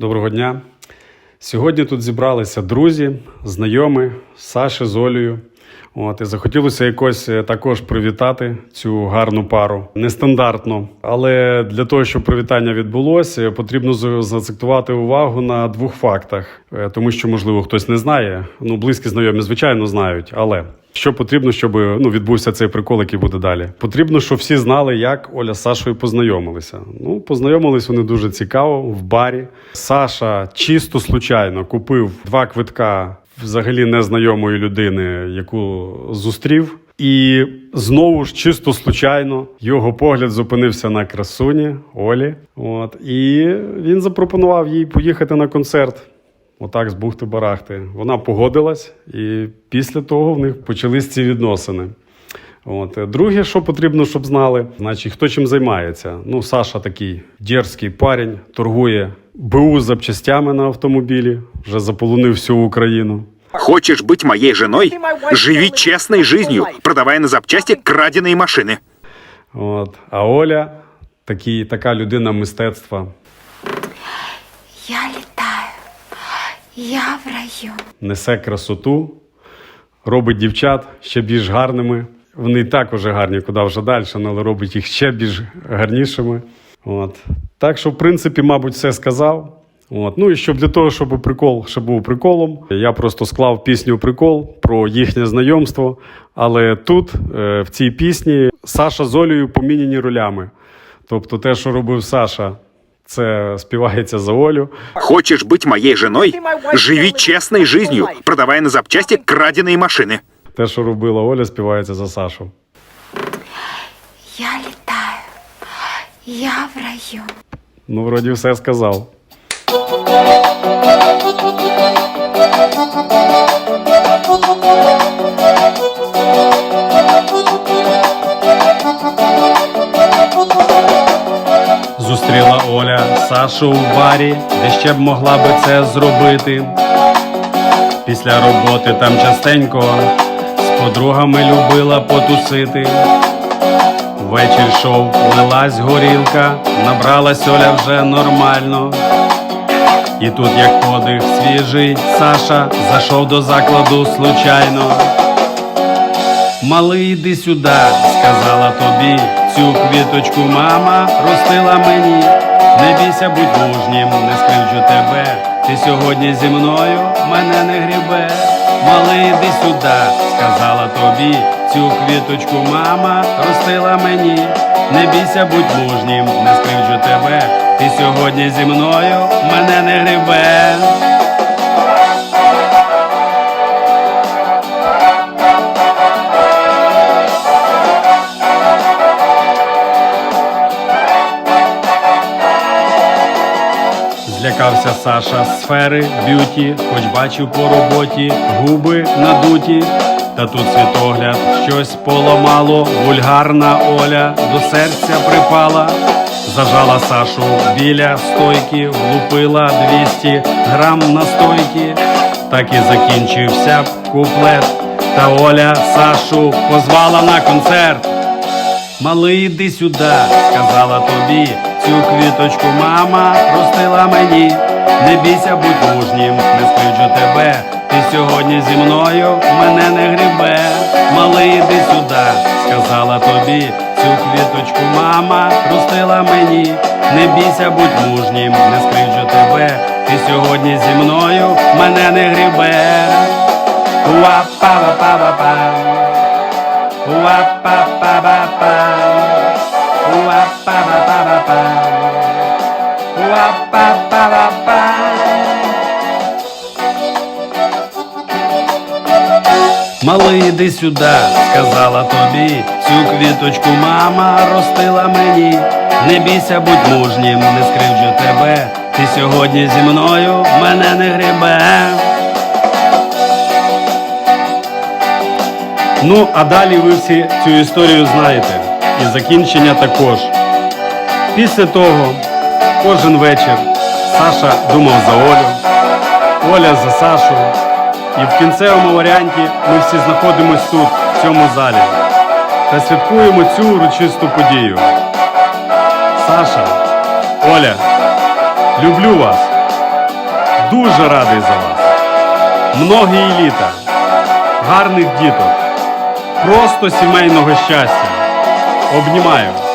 Доброго дня. Сьогодні тут зібралися друзі, знайомі Саші з Олею. От, і захотілося якось е, також привітати цю гарну пару. Нестандартно. Але для того, щоб привітання відбулося, потрібно з- заакцентувати увагу на двох фактах, Е, тому що, можливо, хтось не знає. Ну, близькі знайомі, звичайно, знають. Але що потрібно, щоб ну, відбувся цей прикол, який буде далі? Потрібно, щоб всі знали, як Оля з Сашою познайомилися. Ну, познайомились вони дуже цікаво в барі. Саша чисто случайно купив два квитка взагалі незнайомої людини, яку зустрів. І знову ж чисто случайно його погляд зупинився на красуні Олі. От і він запропонував їй поїхати на концерт. Отак з бухти-барахти. Вона погодилась, і після того в них почались ці відносини. От. Е, Друге, що потрібно, щоб знали, значить, хто чим займається. Ну, Саша такий дерзкий парень, торгує БУ запчастями на автомобілі, вже заполонив всю Україну. Хочешь быть моей женой? Живи честной жизнью, продавая на запчасти краденые машины. От. А Оля такий, така людина мистецтва. Я летаю. Я в раю. несе красоту, робить дівчат ще більш гарними. Вони і так уже гарні, куди вже далі, але робить їх ще більш гарнішими. От. Так що, в принципі, мабуть, все сказав. От. Ну і щоб для того, щоб прикол ще був приколом, я просто склав пісню Прикол про їхнє знайомство. Але тут, е, в цій пісні, Саша з Олею поміняні ролями. Тобто, те, що робив Саша, це співається за Олю. Хочешь быть моей женой? Живи честной жизнью, продавая на запчасти краденые машины. Те, що робила Оля, співається за Сашу. Я летаю. Я в раю. Ну, вроді, все сказав. Зустріла Оля Сашу в барі, де ще б могла би це зробити. Після роботи там частенько подругами любила потусити. Вечір йшов, лилась горілка, набралась Оля вже нормально. І тут, як подих свіжий, Саша зайшов до закладу случайно. Малий, іди сюди, сказала тобі, цю квіточку мама ростила мені. Не бійся, будь мужнім, не скривджу тебе. Ти сьогодні зі мною мене не грібе. Малий, йди сюди, сказала тобі, цю квіточку мама ростила мені. Не бійся, будь мужнім, не скривджу тебе. Ти сьогодні зі мною мене не грібе. Злякався Саша сфери б'юті, хоч бачив по роботі губи надуті. Та тут світогляд щось поламало, вульгарна Оля до серця припала, зажала Сашу біля стойки, влупила 200 грам настойки, так і закінчився куплет. Та Оля Сашу позвала на концерт. Малий, іди сюди, сказала тобі, цю квіточку мама ростила мені. Не бійся, будь мужнім, не скриджу тебе. Ти сьогодні зі мною мене не грібе. Малий, іди сюди, сказала тобі, цю квіточку мама ростила мені. Не бійся, будь мужнім, не скриджу тебе. Ти сьогодні зі мною мене не грібе. Уа-па-па-па-па. Уа-па-па-па-па. Уа-па-па-па-па. Малий, іди сюди, сказала тобі, цю квіточку мама ростила мені. Не бійся, будь мужнім, не скривджу тебе. Ти сьогодні зі мною мене не грібе. Ну, а далі ви всі цю історію знаєте. І закінчення також. Після того, кожен вечір Саша думав за Олю, Оля за Сашу. І в кінцевому варіанті ми всі знаходимось тут, в цьому залі, та святкуємо цю урочисту подію. Саша, Оля, люблю вас. дуже радий за вас. Многії літа, гарних діток, просто сімейного щастя. Обнімаю.